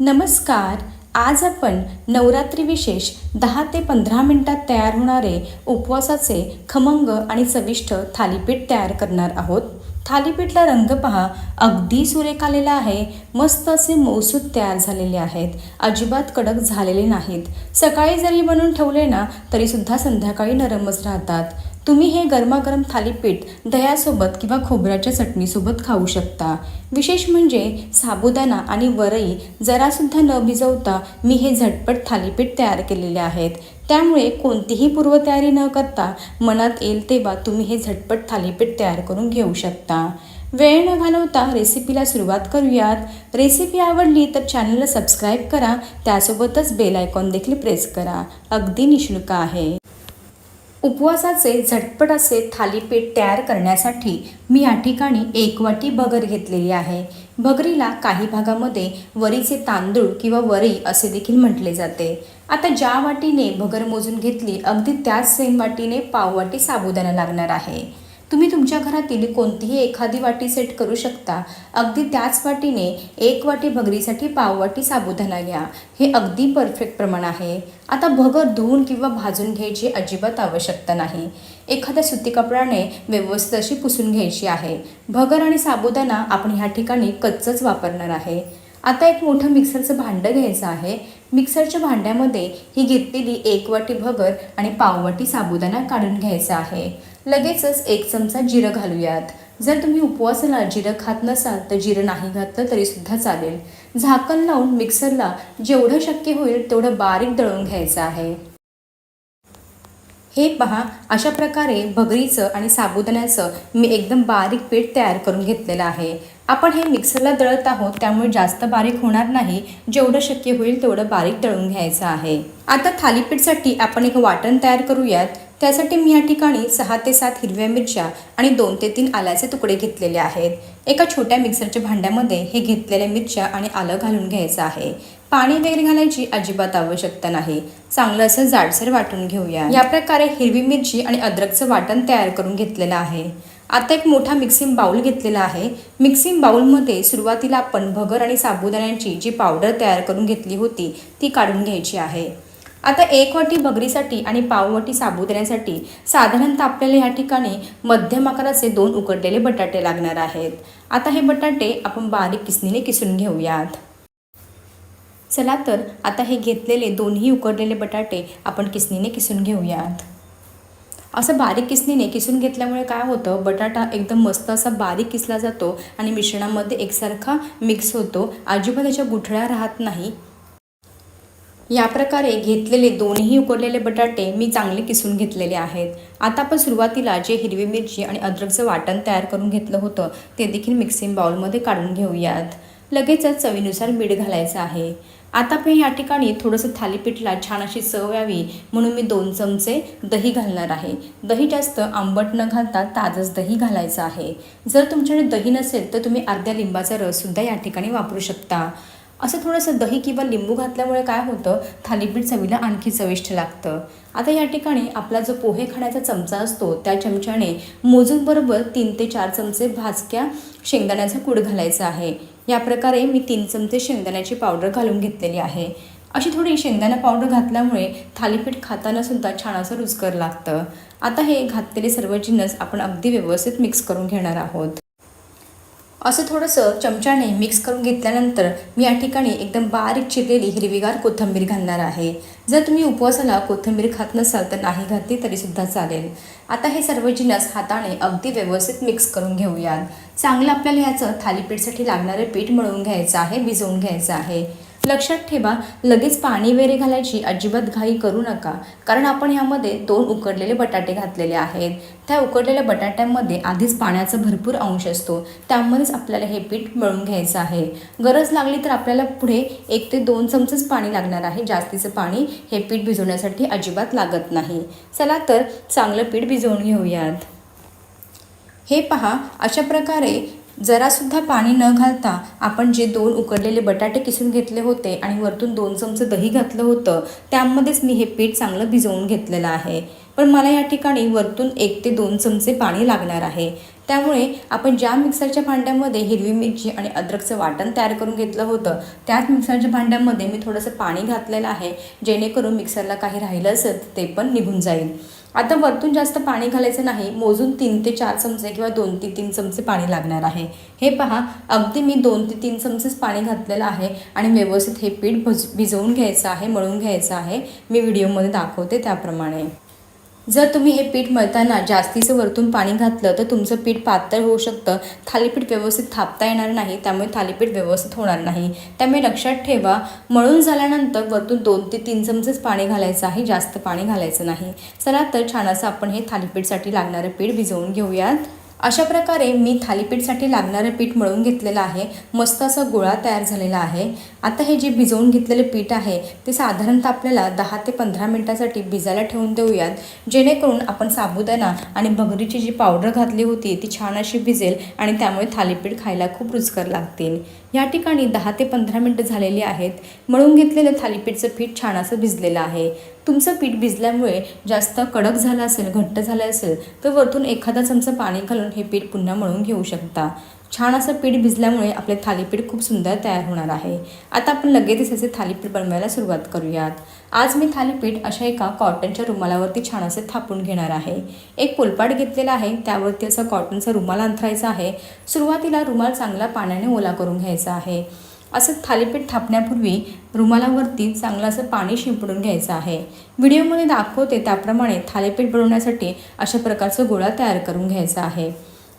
नमस्कार आज आपण नवरात्री विशेष दहा ते पंधरा मिनटात तयार होणारे उपवासाचे खमंग आणि चविष्ट थालीपीठ तयार करणार आहोत. थालीपीठला रंग पहा अगदी सुरेख आलेला आहे. मस्त असे मौसूद तयार झालेले आहेत. अजिबात कडक झालेले नाहीत. सकाळी जरी बनवून ठेवले ना तरीसुद्धा संध्याकाळी नरमच राहतात. तुम्ही हे गरमागरम थालीपीठ दह्यासोबत किंवा खोबऱ्याच्या चटणीसोबत खाऊ शकता. विशेष म्हणजे साबुदाणा आणि वरई जरासुद्धा न भिजवता मी हे झटपट थालीपीठ तयार केलेले आहेत. त्यामुळे कोणतीही पूर्वतयारी न करता मनात येईल तेव्हा तुम्ही हे झटपट थालीपीठ तयार करून घेऊ शकता. वेळ न घालवता रेसिपीला सुरुवात करूयात. रेसिपी आवडली तर चॅनलला सबस्क्राईब करा. त्यासोबतच बेल आयकॉन देखील प्रेस करा. अगदी निशुल्क आहे. उपवासाचे झटपट असे थालीपीठ तयार करण्यासाठी मी या ठिकाणी एक वाटी भगर घेतलेली आहे. भगरीला काही भागामध्ये वरीचे तांदूळ किंवा वरी असे देखील म्हटले जाते. आता ज्या वाटीने भगर मोजून घेतली अगदी त्याच सेम वाटीने पाववाटी साबुदाणा लागणार आहे. तुम्ही तुमच्या घरातील कोणतीही एखादी वाटी सेट करू शकता. अगदी त्याच वाटीने एक वाटी भगरीसाठी पाववाटी साबुदाणा घ्या. हे अगदी परफेक्ट प्रमाण आहे. आता भगर धुवून किंवा भाजून घ्यायची अजिबात आवश्यकता नाही. एखाद्या सुती कपड्याने व्यवस्थित अशी पुसून घ्यायची आहे. भगर आणि साबुदाणा आपण ह्या ठिकाणी कच्चंच वापरणार आहे. आता एक मोठं मिक्सरचं भांडं घ्यायचं आहे. मिक्सरच्या भांड्यामध्ये ही घेतलेली एक वाटी भगर आणि पाववाटी साबुदाणा काढून घ्यायचा आहे. लगेचच एक चमचा जिरं घालूयात. जर तुम्ही उपवासाला जिरं खात नसाल तर जिरं नाही घातलं तरीसुद्धा चालेल. झाकण लावून मिक्सरला जेवढं शक्य होईल तेवढं बारीक दळून घ्यायचं आहे. हे पहा अशा प्रकारे भगरीचं आणि साबुदाण्याचं मी एकदम बारीक पीठ तयार करून घेतलेलं आहे. आपण हे मिक्सरला दळत आहोत त्यामुळे जास्त बारीक होणार नाही. जेवढं शक्य होईल तेवढं बारीक दळून घ्यायचं आहे. आता थालीपीठसाठी आपण एक वाटण तयार करूयात. त्यासाठी मी या ठिकाणी सहा ते सात हिरव्या मिरच्या आणि दोन ते तीन आल्याचे तुकडे घेतलेले आहेत. एका छोट्या मिक्सरच्या भांड्यामध्ये हे घेतलेल्या मिरच्या आणि आलं घालून घ्यायचं आहे. पाणी वगैरे घालायची अजिबात आवश्यकता नाही. चांगलं असं जाडसर वाटून घेऊया. या प्रकारे हिरवी मिरची आणि अद्रकचं वाटण तयार करून घेतलेलं आहे. आता एक मोठा मिक्सिंग बाऊल घेतलेला आहे. मिक्सिंग बाऊलमध्ये सुरुवातीला आपण भगर आणि साबुदाण्यांची जी पावडर तयार करून घेतली होती ती काढून घ्यायची आहे. आता एक वाटी भगरीसाठी आणि पाववाटी साबुदाण्यासाठी साधारणतः आपल्याला या ठिकाणी मध्यम आकाराचे दोन उकडलेले बटाटे लागणार आहेत. आता हे बटाटे आपण बारीक किसणीने किसून घेऊयात. चला तर आता हे घेतलेले दोन्ही उकडलेले बटाटे आपण किसणीने किसून घेऊयात. असं बारीक किसणीने किसून घेतल्यामुळे काय होतं? बटाटा एकदम मस्त असा बारीक किसला जातो आणि मिश्रणामध्ये एकसारखा मिक्स होतो. अजिबात त्याच्या गुठळ्या राहत नाही. या प्रकारे घेतलेले दोन्ही उकडलेले बटाटे मी चांगले किसून घेतलेले आहेत. आता आपण सुरुवातीला जे हिरवी मिरची आणि अद्रकचं वाटण तयार करून घेतलं होतं ते देखील मिक्सिंग बाउलमध्ये काढून घेऊयात. लगेचच चवीनुसार मीठ घालायचं आहे. आता पण या ठिकाणी थोडंसं थालीपीठला छान अशी चव यावी म्हणून मी दोन चमचे दही घालणार आहे. दही जास्त आंबट न घालता ताजंच दही घालायचं आहे. जर तुमच्याकडे दही नसेल तर तुम्ही अर्ध्या लिंबाचा रससुद्धा या ठिकाणी वापरू शकता. असं थोडंसं दही किंवा लिंबू घातल्यामुळे काय होतं? थालीपीठ चवीला आणखी चविष्ट लागतं. आता या ठिकाणी आपला जो पोहे खाण्याचा चमचा असतो त्या चमच्याने मोजून बरोबर तीन ते चार चमचे भाजक्या शेंगदाण्याचा कूड घालायचा आहे. या प्रकारे मी तीन चमचे शेंगदाण्याची पावडर घालून घेतलेली आहे. अशी थोडी शेंगदाणा पावडर घातल्यामुळे थालीपीठ खाताना सुद्धा छान असं रुचकर लागतं. आता हे घातलेले सर्व जिन्नस आपण अगदी व्यवस्थित मिक्स करून घेणार आहोत. असं थोडंसं चमच्याने मिक्स करून घेतल्यानंतर मी या ठिकाणी एकदम बारीक चिरलेली हिरवीगार कोथिंबीर घालणार आहे. जर तुम्ही उपवासाला कोथिंबीर खात नसाल तर नाही घातली तरीसुद्धा चालेल. आता हे सर्व जिन्नस हाताने अगदी व्यवस्थित मिक्स करून घेऊयात. चांगलं आपल्याला ह्याचं थालीपीठसाठी लागणारं पीठ मळून घ्यायचं आहे भिजवून घ्यायचं आहे. लक्षात ठेवा लगेच पाणी वगैरे घालायची अजिबात घाई करू नका. कारण आपण ह्यामध्ये दोन उकडलेले बटाटे घातलेले आहेत. त्या उकडलेल्या बटाट्यांमध्ये आधीच पाण्याचा भरपूर अंश असतो. त्यामध्येच आपल्याला हे पीठ मळून घ्यायचं आहे. गरज लागली तर आपल्याला पुढे एक ते दोन चमचेच पाणी लागणार आहे. जास्तीचं पाणी हे पीठ भिजवण्यासाठी अजिबात लागत नाही. चला तर चांगलं पीठ भिजवून घेऊयात. हे पहा अशा प्रकारे जरासुद्धा पाणी न घालता आपण जे दोन उकडलेले बटाटे किसून घेतले होते आणि वरतून दोन चमचे दही घातलं होतं त्यामध्येच मी हे पीठ चांगलं भिजवून घेतलेलं आहे. पण मला या ठिकाणी वरतून एक ते दोन चमचे पाणी लागणार आहे. त्यामुळे आपण ज्या मिक्सरच्या भांड्यामध्ये हिरवी मिरची आणि अद्रकचं वाटण तयार करून घेतलं होतं त्याच मिक्सरच्या भांड्यामध्ये मी थोडंसं पाणी घातलेलं आहे जेणेकरून मिक्सरला काही राहिलं असेल ते पण निघून जाईल. आता वरतून जास्त पाणी घालायचं नाही मोजून तीन ते चार चमचे किंवा दोन ते तीन चमचे पाणी लागणार आहे. हे पहा अगदी मी दोन ते तीन चमचेच पाणी घातलेलं आहे आणि व्यवस्थित हे पीठ भज भिजवून घ्यायचं आहे मळून घ्यायचं आहे. मी व्हिडिओमध्ये दाखवते त्याप्रमाणे. जर तुम्ही हे पीठ मळताना जास्तीचं वरतून पाणी घातलं तर तुमचं पीठ पातळ होऊ शकतं. थालीपीठ व्यवस्थित थापता येणार नाही त्यामुळे थालीपीठ व्यवस्थित होणार नाही. त्यामुळे लक्षात ठेवा मळून झाल्यानंतर वरतून दोन ते तीन चमचेच पाणी घालायचं आहे जास्त पाणी घालायचं नाही. चला तर छान असं आपण हे थालीपीठसाठी लागणारं पीठ भिजवून घेऊयात. अशा प्रकारे मी थालीपीठसाठी लागणारं पीठ मळून घेतलेलं आहे. मस्त असा गोळा तयार झालेला आहे. आता हे जे भिजवून घेतलेले पीठ आहे ते साधारणतः आपल्याला दहा ते पंधरा मिनटासाठी भिजायला ठेवून देऊयात. जेणेकरून आपण साबुदाणा आणि भगरीची जी पावडर घातली होती ती छान अशी भिजेल आणि त्यामुळे थालीपीठ खायला खूप रुचकर लागतील. या ठिकाणी दहा ते पंधरा मिनटं झालेली आहेत. मळून घेतलेलं थालीपीठचं पीठ छान असं भिजलेलं आहे. तुमचं पीठ भिजल्यामुळे जास्त कडक झालं असेल घट्ट झालं असेल तर वरतून एखादा चमचा पाणी घालून हे पीठ पुन्हा मळून घेऊ शकता. छान असं पीठ भिजल्यामुळे आपले थालीपीठ खूप सुंदर तयार होणार आहे. आता आपण लगेचच असे थालीपीठ बनवायला सुरुवात करूयात. आज मी थालीपीठ अशा एका कॉटनच्या रुमालावरती छान असे थापून घेणार आहे. एक पोलपाट घेतलेला आहे त्यावरती असं कॉटनचा रुमाल अंथरायचा आहे. सुरुवातीला रुमाल चांगला पाण्याने ओला करून घ्यायचा आहे. असं थालीपीठ थापण्यापूर्वी रुमालावरती चांगलं असं पाणी शिंपडून घ्यायचं आहे. व्हिडिओमध्ये दाखवते त्याप्रमाणे थालीपीठ बनवण्यासाठी अशा प्रकारचं गोळा तयार करून घ्यायचा आहे.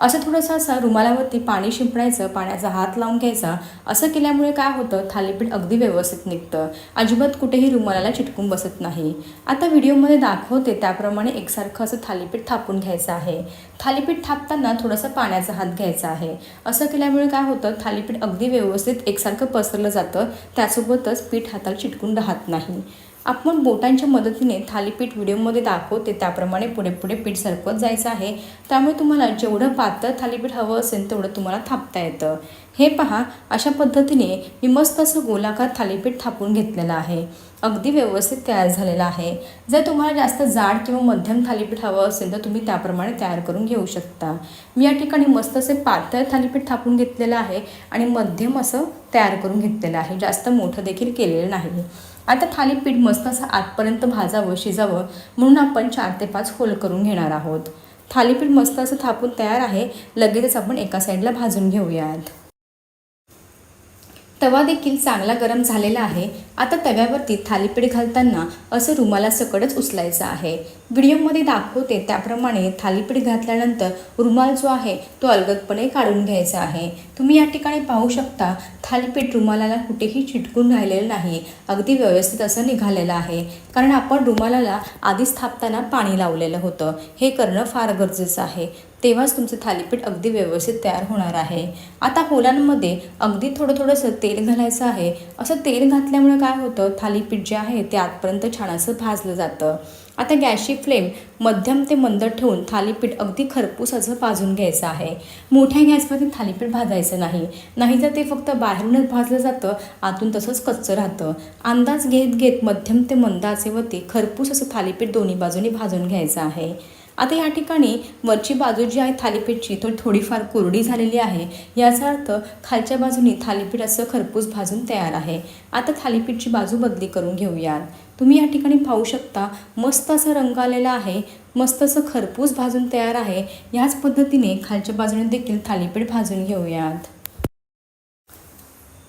असं थोडंसं असं रुमालावरती पाणी शिंपडायचं पाण्याचा हात लावून घ्यायचा. असं केल्यामुळे काय होतं थालीपीठ अगदी व्यवस्थित निघतं. अजिबात कुठेही रुमालाला चिटकून बसत नाही. आता व्हिडिओमध्ये दाखवते त्याप्रमाणे एकसारखं असं थालीपीठ थापून घ्यायचं आहे. थालीपीठ थापताना थोडासा पाण्याचा हात घ्यायचा आहे. असं केल्यामुळे काय होतं थालीपीठ अगदी व्यवस्थित एकसारखं पसरलं जातं. त्यासोबतच पीठ हाताला चिटकून राहत नाही. आपण बोटांच्या मदतीने थालीपीठ व्हिडिओमध्ये दाखवते त्याप्रमाणे पुढे पुढे पीठ सरकवत जायचं आहे. त्यामुळे तुम्हाला जेवढं पातळ थालीपीठ हवं असेल तेवढं तुम्हाला थापता येतं. हे पहा अशा पद्धतीने मी मस्त असं गोलाकार थालीपीठ थापून घेतलेलं आहे. अगदी व्यवस्थित तयार झालेलं आहे. जर तुम्हाला जास्त जाड किंवा मध्यम थालीपीठ हवं असेल तर तुम्ही त्याप्रमाणे तयार करून घेऊ शकता. मी या ठिकाणी मस्त असे पातळ थालीपीठ थापून घेतलेलं आहे आणि मध्यम असं तयार करून घेतलेलं आहे. जास्त मोठं देखील केलेलं नाही. आता थालीपीठ मस्त असं आतपर्यंत भाजावं शिजावं म्हणून आपण चार ते पाच होल करून घेणार आहोत. थालीपीठ मस्त असं थापून तयार आहे. लगेचच आपण एका साईडला भाजून घेऊयात. तवा देखील चांगला गरम झालेला आहे. आता तव्यावरती थालीपीठ घालताना असं रुमाला सकटच उचलायचं आहे. व्हिडिओमध्ये दाखवते त्याप्रमाणे थालीपीठ घातल्यानंतर रुमाल जो आहे तो अलगदपणे काढून घ्यायचा आहे. तुम्ही या ठिकाणी पाहू शकता थालीपीठ रुमालाला कुठेही चिटकून राहिलेलं नाही. अगदी व्यवस्थित असं निघालेलं आहे. कारण आपण रुमालाला आधीच थापताना पाणी लावलेलं होतं. हे करणं फार गरजेचं आहे. तेव्हाच तुमचं थालीपीठ अगदी व्यवस्थित तयार होणार आहे. आता होलांमध्ये अगदी थोडं थोडंसं तेल घालायचं आहे. असं तेल घातल्यामुळे काय होतं? थालीपीठ जे आहे ते आतपर्यंत छान असं भाजलं जातं. आता गॅसची फ्लेम मध्यम ते मंद ठेवून थालीपीठ अगदी खरपूस असं भाजून घ्यायचं आहे. मोठ्या गॅसवरती थालीपीठ भाजायचं नाही. नाहीतर ते फक्त बाहेरूनच भाजलं जातं आतून तसंच कच्चं राहतं. अंदाज घेत घेत मध्यम ते मंद आचेवरती खरपूस असं थालीपीठ दोन्ही बाजूनी भाजून घ्यायचं आहे. आता या ठिकाणी वरची बाजू जी आहे थालीपीठची तो थोडीफार कोरडी झालेली आहे. याचा अर्थ खालच्या बाजूनी थालीपीठ असं खरपूस भाजून तयार आहे. आता थालीपीठची बाजू बदली करून घेऊयात. तुम्ही या ठिकाणी पाहू शकता मस्त असा रंग आलेला आहे. मस्त असं खरपूस भाजून तयार आहे. ह्याच पद्धतीने खालच्या बाजूने देखील थालीपीठ भाजून घेऊयात.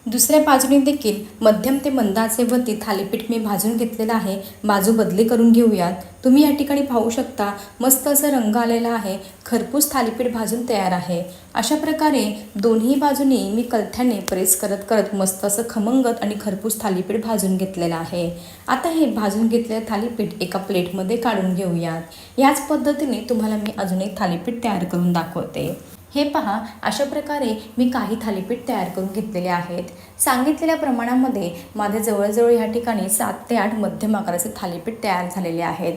दुसऱ्या बाजूने देखील मध्यम ते मंदाचे आचेवरती थालीपीठ मी भाजून घेतलेलं आहे. बाजू बदली करून घेऊयात. तुम्ही या ठिकाणी पाहू शकता मस्त असं रंग आलेला आहे. खरपूस थालीपीठ भाजून तयार आहे. अशा प्रकारे दोन्ही बाजूनी मी कलथ्याने प्रेस करत करत मस्त असं खमंगत आणि खरपूस थालीपीठ भाजून घेतलेलं आहे. आता हे भाजून घेतलेलं थालीपीठ एका प्लेटमध्ये काढून घेऊयात. याच पद्धतीने तुम्हाला मी अजून एक थालीपीठ तयार करून दाखवते. हे पहा अशा प्रकारे मी काही थालीपीठ तयार करून घेतलेले आहेत. सांगितलेल्या प्रमाणामध्ये माझे जवळजवळ ह्या ठिकाणी सात ते आठ मध्यम आकाराचे थालीपीठ तयार झालेले आहेत.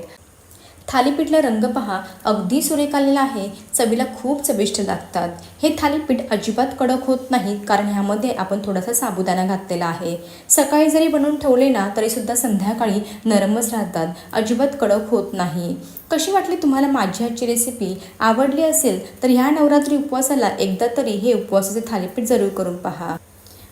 थालीपीठला रंग पहा अगदी सुरेख आलेला आहे. चवीला खूप चविष्ट लागतात. हे थालीपीठ अजिबात कडक होत नाही कारण ह्यामध्ये आपण थोडासा साबुदाणा घातलेला आहे. सकाळी जरी बनवून ठेवले ना तरीसुद्धा संध्याकाळी नरमच राहतात. अजिबात कडक होत नाही. कशी वाटली तुम्हाला माझी आजची रेसिपी आवडली असेल तर ह्या नवरात्री उपवासाला एकदा तरी हे उपवासाचे थालीपीठ जरूर करून पहा.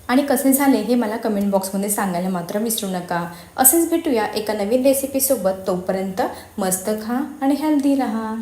आणि कसे झाले हे मला कमेंट बॉक्समध्ये सांगायला मात्र विसरू नका. असेच भेटूया एका नवीन रेसिपीसोबत तोपर्यंत मस्त खा आणि हेल्दी राहा.